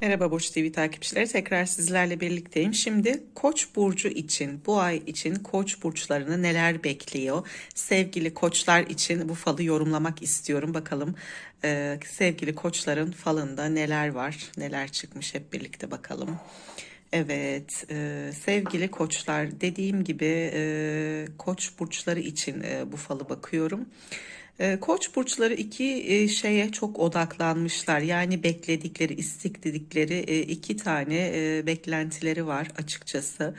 Merhaba Burç TV takipçileri tekrar sizlerle birlikteyim. Şimdi Koç burcu için bu ay için Koç burçlarını neler bekliyor? Sevgili Koçlar için bu falı yorumlamak istiyorum. Bakalım e, sevgili Koçların falında neler var? Neler çıkmış hep birlikte bakalım. Evet, e, sevgili koçlar dediğim gibi e, koç burçları için e, bu falı bakıyorum. E, Koç burçları iki e, şeye çok odaklanmışlar. Yani bekledikleri, istekledikleri e, iki tane e, beklentileri var açıkçası.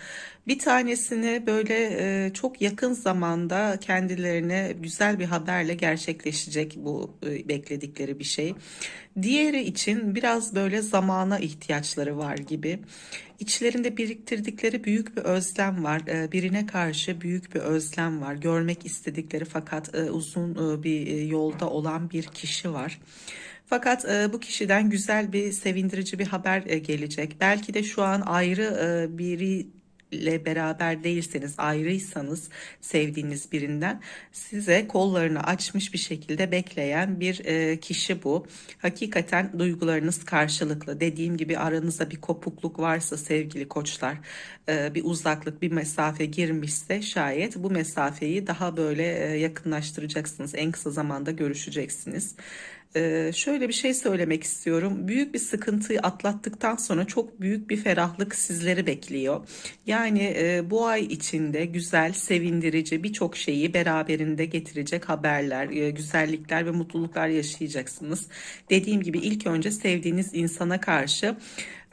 Bir tanesini böyle e, çok yakın zamanda kendilerine güzel bir haberle gerçekleşecek bu e, bekledikleri bir şey. Diğeri için biraz böyle zamana ihtiyaçları var gibi. İçlerinde biriktirdikleri büyük bir özlem var. E, birine karşı büyük bir özlem var. Görmek istedikleri fakat uzun bir yolda olan bir kişi var. Fakat bu kişiden güzel bir sevindirici bir haber gelecek. Belki de şu an ayrı biri ile beraber değilseniz, ayrıysanız sevdiğiniz birinden size kollarını açmış bir şekilde bekleyen bir e, kişi bu. Hakikaten duygularınız karşılıklı. Dediğim gibi aranızda bir kopukluk varsa sevgili koçlar, e, bir uzaklık, bir mesafe girmişse şayet bu mesafeyi daha böyle e, yakınlaştıracaksınız. En kısa zamanda görüşeceksiniz. Ee, şöyle bir şey söylemek istiyorum. Büyük bir sıkıntıyı atlattıktan sonra çok büyük bir ferahlık sizleri bekliyor. Yani e, bu ay içinde güzel, sevindirici birçok şeyi beraberinde getirecek haberler, e, güzellikler ve mutluluklar yaşayacaksınız. Dediğim gibi ilk önce sevdiğiniz insana karşı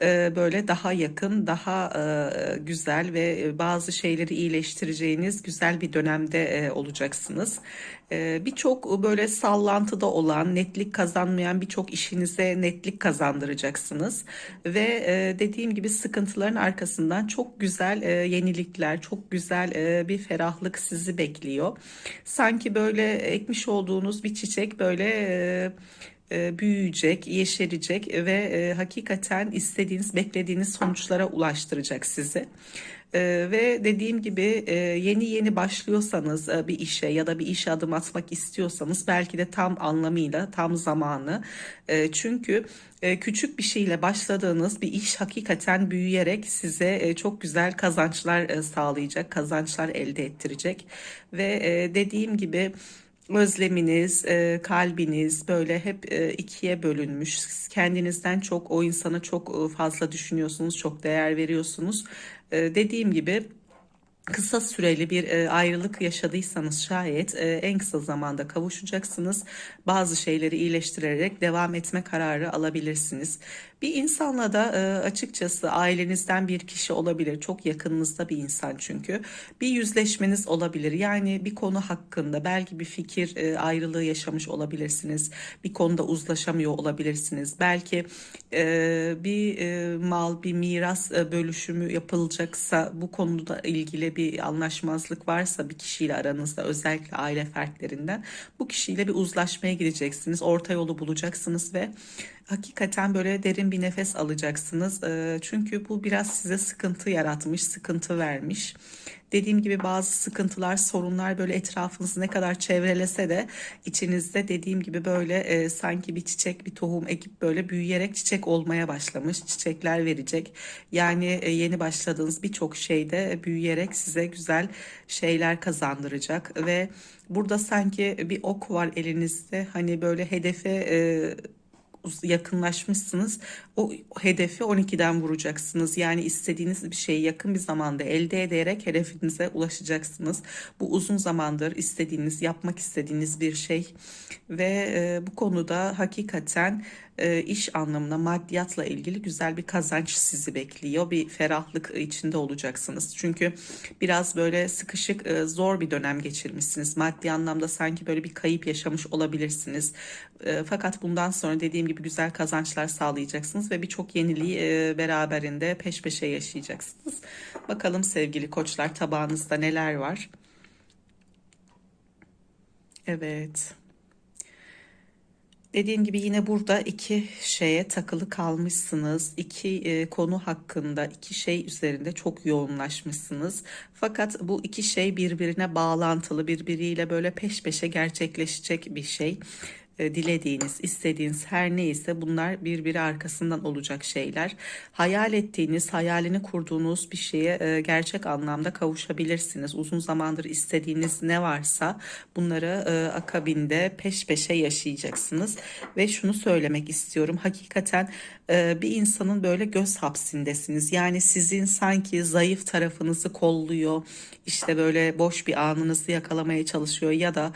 e, böyle daha yakın, daha e, güzel ve e, bazı şeyleri iyileştireceğiniz güzel bir dönemde olacaksınız. Birçok böyle sallantıda olan, netlik kazanmayan birçok işinize netlik kazandıracaksınız. Ve dediğim gibi sıkıntıların arkasından çok güzel yenilikler, çok güzel bir ferahlık sizi bekliyor. Sanki böyle ekmiş olduğunuz bir çiçek böyle e, büyüyecek, yeşerecek ve e, hakikaten istediğiniz, beklediğiniz sonuçlara ulaştıracak sizi. Ee, ve dediğim gibi e, yeni yeni başlıyorsanız e, bir işe ya da bir işe adım atmak istiyorsanız belki de tam anlamıyla tam zamanı. E, çünkü e, küçük bir şeyle başladığınız bir iş hakikaten büyüyerek size e, çok güzel kazançlar e, sağlayacak, kazançlar elde ettirecek ve e, dediğim gibi özleminiz, e, kalbiniz böyle hep e, ikiye bölünmüş. Kendinizden çok o insana çok e, fazla düşünüyorsunuz, çok değer veriyorsunuz. E, dediğim gibi kısa süreli bir e, ayrılık yaşadıysanız şayet e, en kısa zamanda kavuşacaksınız. Bazı şeyleri iyileştirerek devam etme kararı alabilirsiniz. Bir insanla da e, açıkçası ailenizden bir kişi olabilir. Çok yakınınızda bir insan çünkü. Bir yüzleşmeniz olabilir. Yani bir konu hakkında belki bir fikir ayrılığı yaşamış olabilirsiniz. Bir konuda uzlaşamıyor olabilirsiniz. Belki bir mal, bir miras bölüşümü yapılacaksa bu konuda ilgili bir anlaşmazlık varsa bir kişiyle aranızda özellikle aile fertlerinden bu kişiyle bir uzlaşmaya gideceksiniz. Orta yolu bulacaksınız ve hakikaten böyle derin bir nefes alacaksınız. Çünkü bu biraz size sıkıntı yaratmış, sıkıntı vermiş. Dediğim gibi bazı sıkıntılar, sorunlar böyle etrafınızı ne kadar çevrelese de içinizde dediğim gibi böyle e, sanki bir çiçek, bir tohum ekip böyle büyüyerek çiçek olmaya başlamış. Çiçekler verecek. Yani e, yeni başladığınız birçok şeyde büyüyerek size güzel şeyler kazandıracak ve burada sanki bir ok var elinizde. Hani böyle hedefe e, yakınlaşmışsınız. O hedefi 12'den vuracaksınız. Yani istediğiniz bir şeyi yakın bir zamanda elde ederek hedefinize ulaşacaksınız. Bu uzun zamandır istediğiniz, yapmak istediğiniz bir şey ve e, bu konuda hakikaten e, iş anlamına maddiyatla ilgili güzel bir kazanç sizi bekliyor. Bir ferahlık içinde olacaksınız. Çünkü biraz böyle sıkışık e, zor bir dönem geçirmişsiniz. Maddi anlamda sanki böyle bir kayıp yaşamış olabilirsiniz. E, fakat bundan sonra dediğim gibi güzel kazançlar sağlayacaksınız ve birçok yeniliği beraberinde peş peşe yaşayacaksınız. Bakalım sevgili koçlar tabağınızda neler var? Evet. Dediğim gibi yine burada iki şeye takılı kalmışsınız. İki e, konu hakkında, iki şey üzerinde çok yoğunlaşmışsınız. Fakat bu iki şey birbirine bağlantılı, birbiriyle böyle peş peşe gerçekleşecek bir şey. E, dilediğiniz, istediğiniz her neyse bunlar birbiri arkasından olacak şeyler. Hayal ettiğiniz, hayalini kurduğunuz bir şeye e, gerçek anlamda kavuşabilirsiniz. Uzun zamandır istediğiniz ne varsa bunları e, akabinde peş peşe yaşayacaksınız. Ve şunu söylemek istiyorum. Hakikaten bir insanın böyle göz hapsindesiniz. Yani sizin sanki zayıf tarafınızı kolluyor. işte böyle boş bir anınızı yakalamaya çalışıyor ya da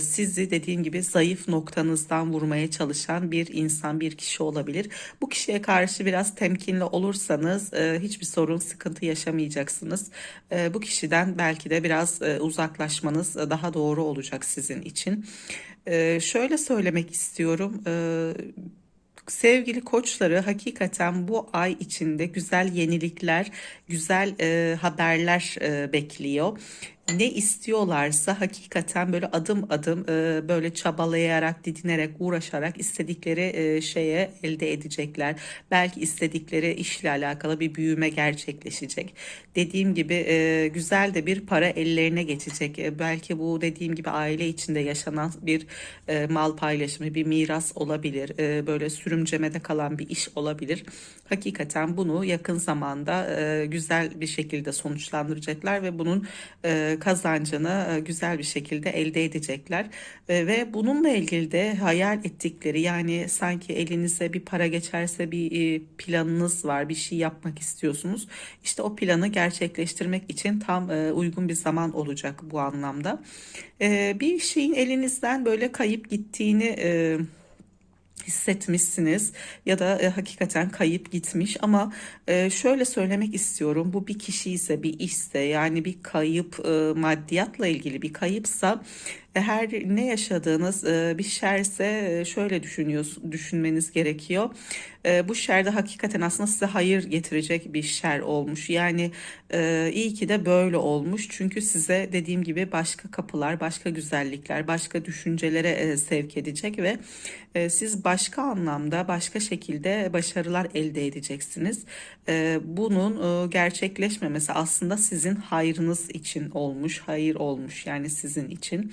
sizi dediğim gibi zayıf noktanızdan vurmaya çalışan bir insan, bir kişi olabilir. Bu kişiye karşı biraz temkinli olursanız e, hiçbir sorun, sıkıntı yaşamayacaksınız. E, bu kişiden belki de biraz e, uzaklaşmanız e, daha doğru olacak sizin için. E, şöyle söylemek istiyorum. E, Sevgili koçları hakikaten bu ay içinde güzel yenilikler, güzel e, haberler e, bekliyor ne istiyorlarsa hakikaten böyle adım adım e, böyle çabalayarak, didinerek, uğraşarak istedikleri e, şeye elde edecekler. Belki istedikleri işle alakalı bir büyüme gerçekleşecek. Dediğim gibi e, güzel de bir para ellerine geçecek. E, belki bu dediğim gibi aile içinde yaşanan bir e, mal paylaşımı, bir miras olabilir. E, böyle sürümcemede kalan bir iş olabilir. Hakikaten bunu yakın zamanda e, güzel bir şekilde sonuçlandıracaklar ve bunun e, kazancını e, güzel bir şekilde elde edecekler. E, ve bununla ilgili de hayal ettikleri yani sanki elinize bir para geçerse bir e, planınız var, bir şey yapmak istiyorsunuz. İşte o planı gerçekleştirmek için tam uygun bir zaman olacak bu anlamda. Bir şeyin elinizden böyle kayıp gittiğini hissetmişsiniz ya da e, hakikaten kayıp gitmiş. Ama e, şöyle söylemek istiyorum. Bu bir kişi ise bir işse yani bir kayıp e, maddiyatla ilgili bir kayıpsa her ne yaşadığınız e, bir şerse e, şöyle düşünüyorsun, düşünmeniz gerekiyor. Bu şerde hakikaten aslında size hayır getirecek bir şer olmuş. Yani iyi ki de böyle olmuş. Çünkü size dediğim gibi başka kapılar, başka güzellikler, başka düşüncelere sevk edecek ve siz başka anlamda, başka şekilde başarılar elde edeceksiniz. Bunun gerçekleşmemesi aslında sizin hayrınız için olmuş, hayır olmuş yani sizin için.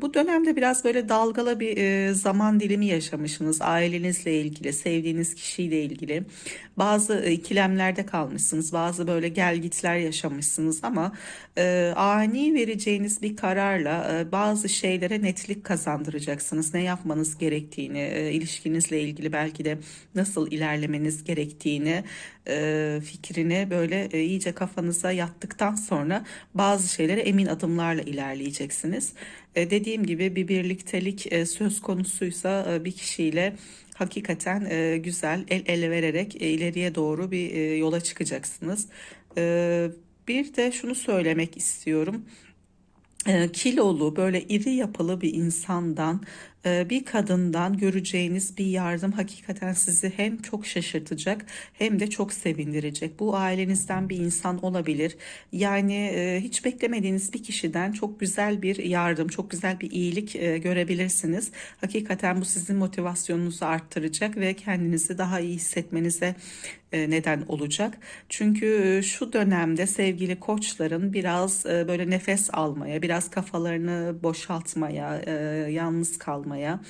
Bu dönemde biraz böyle dalgalı bir zaman dilimi yaşamışsınız ailenizle ilgili, sevdiğiniz kişiyle ilgili. Bazı e, ikilemlerde kalmışsınız, bazı böyle gelgitler yaşamışsınız ama ani vereceğiniz bir kararla bazı şeylere netlik kazandıracaksınız. Ne yapmanız gerektiğini, ilişkinizle ilgili belki de nasıl ilerlemeniz gerektiğini e, fikrini böyle iyice kafanıza yattıktan sonra bazı şeylere emin adımlarla ilerleyeceksiniz. E, dediğim gibi bir birliktelik e, söz konusuysa e, bir kişiyle hakikaten güzel el ele vererek ileriye doğru bir yola çıkacaksınız. Bir de şunu söylemek istiyorum. Kilolu böyle iri yapılı bir insandan bir kadından göreceğiniz bir yardım hakikaten sizi hem çok şaşırtacak hem de çok sevindirecek. Bu ailenizden bir insan olabilir. Yani e, hiç beklemediğiniz bir kişiden çok güzel bir yardım, çok güzel bir iyilik e, görebilirsiniz. Hakikaten bu sizin motivasyonunuzu arttıracak ve kendinizi daha iyi hissetmenize e, neden olacak. Çünkü şu dönemde sevgili koçların biraz böyle nefes almaya, biraz kafalarını boşaltmaya, yalnız kalmaya yaşamaya,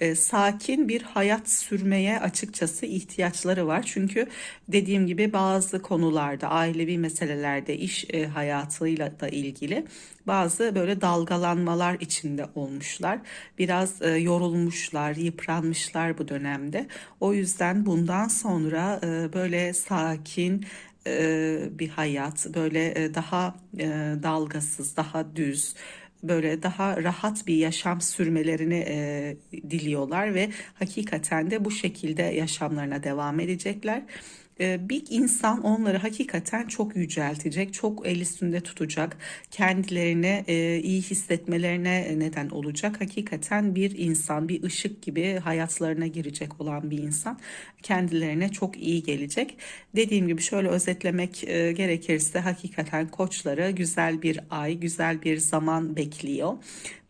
e, sakin bir hayat sürmeye açıkçası ihtiyaçları var. Çünkü dediğim gibi bazı konularda, ailevi meselelerde, iş e, hayatıyla da ilgili bazı böyle dalgalanmalar içinde olmuşlar. Biraz e, yorulmuşlar, yıpranmışlar bu dönemde. O yüzden bundan sonra e, böyle sakin, e, bir hayat böyle e, daha e, dalgasız daha düz böyle daha rahat bir yaşam sürmelerini e, diliyorlar ve hakikaten de bu şekilde yaşamlarına devam edecekler. Ee, bir insan onları hakikaten çok yüceltecek, çok el üstünde tutacak, kendilerine e, iyi hissetmelerine neden olacak. Hakikaten bir insan, bir ışık gibi hayatlarına girecek olan bir insan kendilerine çok iyi gelecek. Dediğim gibi şöyle özetlemek e, gerekirse hakikaten koçları güzel bir ay, güzel bir zaman bekliyor.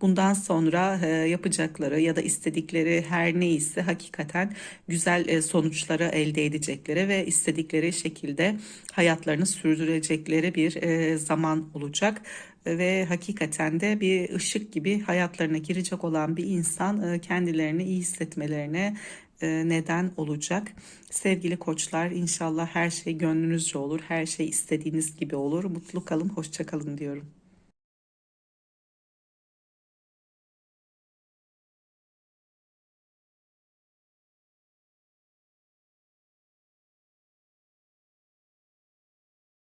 Bundan sonra e, yapacakları ya da istedikleri her neyse hakikaten güzel e, sonuçları elde edecekleri ve istedikleri şekilde hayatlarını sürdürecekleri bir e, zaman olacak ve hakikaten de bir ışık gibi hayatlarına girecek olan bir insan kendilerini iyi hissetmelerine neden olacak. Sevgili koçlar inşallah her şey gönlünüzce olur, her şey istediğiniz gibi olur. Mutlu kalın, hoşça kalın diyorum.